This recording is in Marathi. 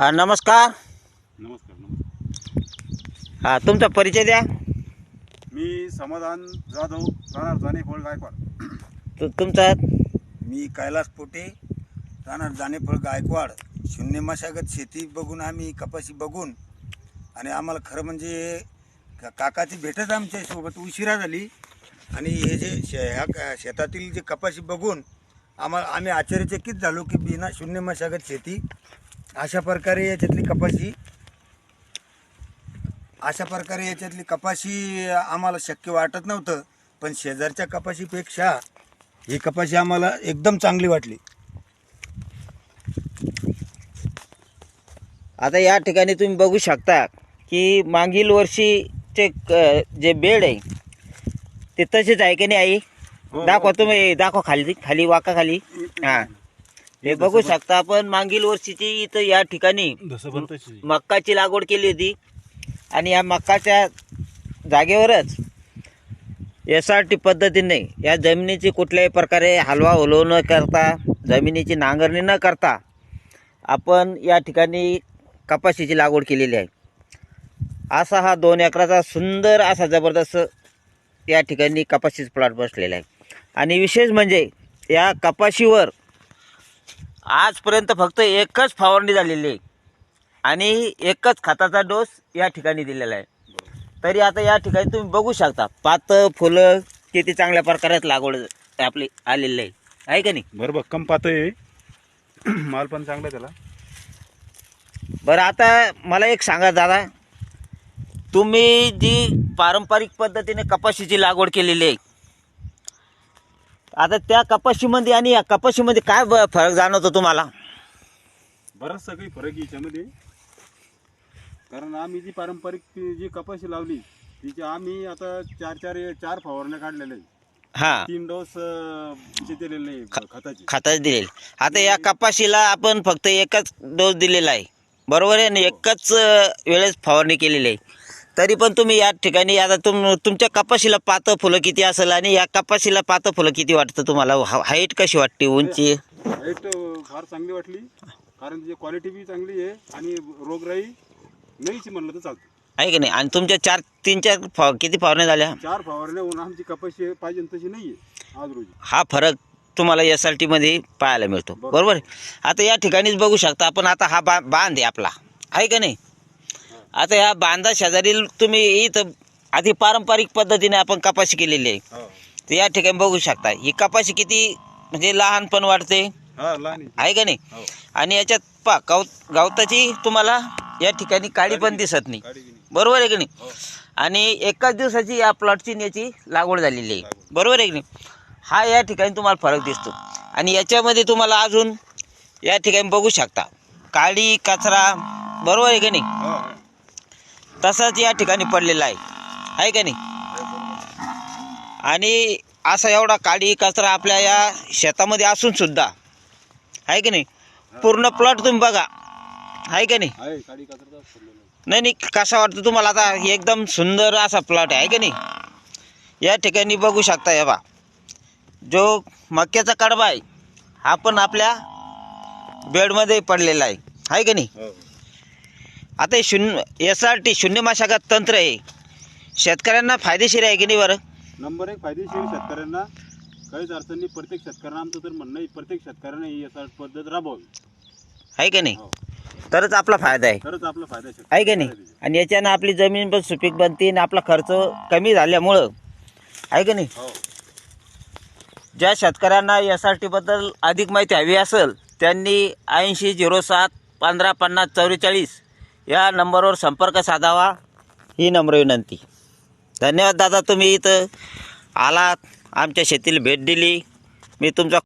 हा, नमस्कार. नमस्कार नमस्कार. हा तुमचा परिचय द्या. मी समाधान जाधव राहणार जाणे फळ गायकवाड. तु तुमचा? मी कैलास पोटे राहणार जाणेफळ गायकवाड. शून्य मशागत शेती बघून आम्ही कपाशी बघून आणि आम्हाला खरं म्हणजे का- काकाची भेटच आमच्यासोबत उशिरा झाली. आणि हे जे शे ह्या क- शेतातील जे कपाशी बघून आम्हाला आम्ही आश्चर्यचकित झालो की बिना शून्य मशागत शेती अशा प्रकारे याच्यातली कपाशी अशा प्रकारे याच्यातली कपाशी आम्हाला शक्य वाटत नव्हतं पण शेजारच्या कपाशीपेक्षा ही कपाशी आम्हाला एकदम चांगली वाटली. आता या ठिकाणी तुम्ही बघू शकता की मागील वर्षीचे जे बेड आहे ते तसेच आहे की नाही आई? हो, दाखवा तुम्ही दाखवा खाली खाली वाका खाली. हा. हे बघू शकता आपण मागील वर्षीची इथं या ठिकाणी मक्काची लागवड केली होती. आणि या मक्काच्या जागेवरच एस आर टी पद्धतीने या जमिनीची कुठल्याही प्रकारे हलवा हलव न करता जमिनीची नांगरणी न करता आपण या ठिकाणी कपाशीची लागवड केलेली आहे. असा हा दोन एकराचा सुंदर असा जबरदस्त या ठिकाणी कपाशीचा प्लॉट बसलेला आहे. आणि विशेष म्हणजे या कपाशीवर आजपर्यंत फक्त एकच फवारणी झालेली आहे. आणि एकच खताचा डोस या ठिकाणी दिलेला आहे. तरी आता या ठिकाणी तुम्ही बघू शकता पातं फुलं किती चांगल्या प्रकारात लागवड आपली आलेली आहे. आहे का नाही? बरोबर कम पातळ माल पण चांगला आहे त्याला. बरं आता मला एक सांगा दादा तुम्ही जी पारंपरिक पद्धतीने कपाशीची लागवड केलेली आहे आता त्या कपाशीमध्ये आणि या कपाशीमध्ये काय ब- फरक जाणवतो तुम्हाला? बराच सगळी फरक आहे याच्यामध्ये. कारण आम्ही जी पारंपरिक ती जी कपाशी लावली तिचे आम्ही आता चार चार चार फवारण्या काढलेल्या आहे हां. तीन डोस अं, दिलेले आहे खताचे. दिलेली. आता या कपाशीला आपण फक्त एकच डोस दिलेला आहे. बरोबर आहे आणि एकच अं, वेळेस फवारणी केलेली आहे. तरी पण तुम्ही या ठिकाणी आता तुम तुमच्या कपाशीला पातं फुलं किती असेल आणि या कपाशीला पातं फुलं किती वाटतं तुम्हाला? हाईट कशी वाटते उंची? हाईट फार चांगली वाटली. कारण क्वालिटी बी चांगली आहे आणि रोगराई नाहीच म्हणलं तर चालतं. आहे की नाही? आणि तुमच्या चार तीन चार फव किती फवारण्या झाल्या? चार फवारण्या होऊन आमची कपाशी पाहिजे तशी नाही आहे आज रोजी. हा फरक तुम्हाला एस आर टीमध्ये पाहायला मिळतो. बरोबर? आता या ठिकाणीच बघू शकता आपण. आता हा बा बांध आहे आपला. आहे का नाही? आता या बांधा शेजारी तुम्ही इथं आधी पारंपरिक पद्धतीने आपण कपाशी केलेली आहे. हो. तर या ठिकाणी बघू शकता ही कपाशी किती म्हणजे लहान पण वाटते. हा लहान आहे. का नाही? हो. आणि याच्यात पा गाव गावताची तुम्हाला या ठिकाणी काळी पण दिसत नाही. बरोबर आहे की नाही? हो. आणि एकाच दिवसाची या प्लॉटची याची लागवड झालेली आहे. बरोबर आहे की नाही? हा या ठिकाणी तुम्हाला फरक दिसतो. आणि याच्यामध्ये तुम्हाला अजून या ठिकाणी बघू शकता. काळी कचरा बरोबर आहे की नाही. तसाच या ठिकाणी पडलेला आहे. आहे का नाही? आणि असा एवढा काळी कचरा आपल्या या शेतामध्ये असून सुद्धा आहे की नाही? पूर्ण प्लॉट तुम्ही बघा. आहे का नाही. नाही नाही कसा वाटतो तुम्हाला? आता एकदम सुंदर असा प्लॉट आहे का नाही? या ठिकाणी बघू शकता हे बा जो मक्याचा कडबा आहे हा पण आपल्या बेडमध्ये पडलेला आहे. आहे का नाही? हो. आता हे शून्य एस आर टी शून्य मशागत तंत्र आहे. शेतकऱ्यांना फायदेशीर आहे की नाही बरं? नंबर एक फायदेशीर शेतकऱ्यांना काहीच अडचणी प्रत्येक शेतकऱ्यांना आमचं तर म्हणणं आहे प्रत्येक शेतकऱ्याने ही याचा पद्धत राबवावी. आहे का नाही? हो. तरच आपला फायदा आहे. खरंच आपला फायदा आहे आहे का नाही? आणि याच्यानं आपली जमीन पण सुपीक बनते आणि आपला खर्च कमी झाल्यामुळं. आहे का नाही? हो. ज्या शेतकऱ्यांना एस आर टीबद्दल अधिक माहिती हवी असेल त्यांनी ऐंशी झिरो सात पंधरा पन्नास चौवेचाळीस या नंबरवर संपर्क साधावा. ही नम्र विनंती. धन्यवाद दादा तुम्ही इथं आलात आमच्या शेतीला भेट दिली. मी तुमचा